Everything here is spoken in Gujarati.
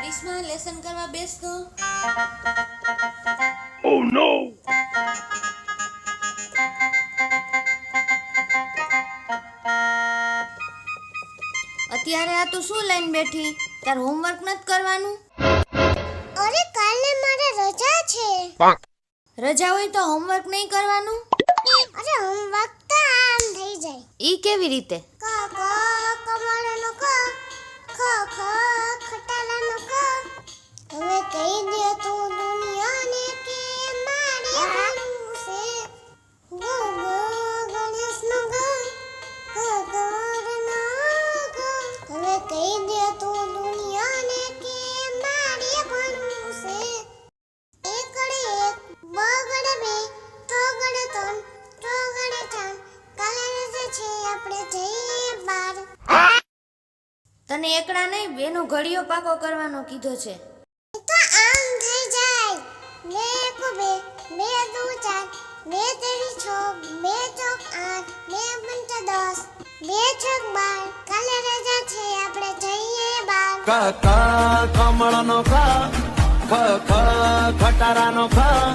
ક્રિસ્મા લેસન કરવા બેસતો? Oh no! અત્યારે આ તું શું લઈને બેઠી? તાર હોમવર્ક નથી કરવાનું? અરે કાલે મારે રજા છે. રજા હોય તો હોમવર્ક નહીં કરવાનું? અરે હોમવર્ક તો આમ થઈ જાય. ઈ કેવી રીતે? આપણે જઈએ બાર. તને એકડા નહીં બેનો ઘડિયો પાકો કરવાનો કીધો છે. એ તો આમ થઈ જાય. બે એકુ બે બે દુ ચાર બે તેરી છ બે ચોક આઠ બે પંચા દસ બે છક બાર. કાલે રજા છે આપણે જઈએ બાર. ક ક કમળનો ક ખ ખ ખટારાનો ખ.